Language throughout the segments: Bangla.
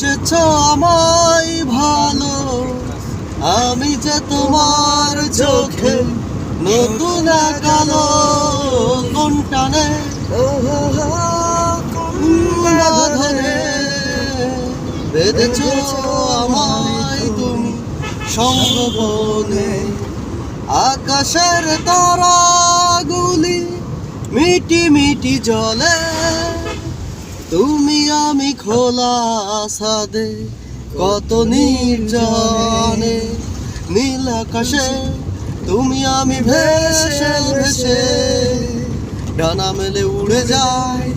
বেসেছ আমায় ভালো। আমি যে তোমার চোখে নতুন এক আলো কোনটানে বাঁধনে বেঁধেছ আমায় তুমি সঙ্গবনে আকাশের তারাগুলি মিটি মিটি জলে তুমি আমি খোলা সাদে কত নির্জনে নীল আকাশে, তুমি আমি ভেসে ভেসে, ডানা মেলে উড়ে যায়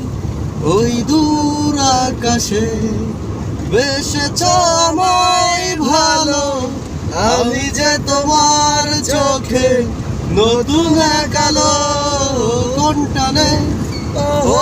ওই দূর আকাশে। বেসেছ আমায় ভালো, আমি যে তোমার চোখে নতুন কালো কোনটানে ও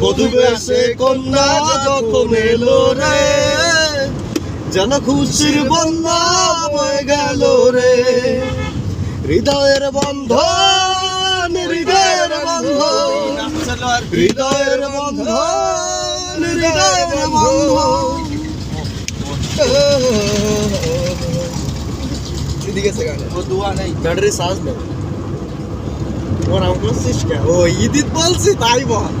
বধু বেশে কন্যা যখন এলো রে যেন খুশির বন্যা বয়ে গেল রে। হৃদয়ের বন্ধন হৃদয়ের বন্ধন হৃদয়ের বন্ধন হৃদয়ের বন্ধন। এদিকে আছে গান। ও দুয়া নেই। ব্যাটারি চার্জ নেই। ওর কে ও ইদিত বলছি তাই বল।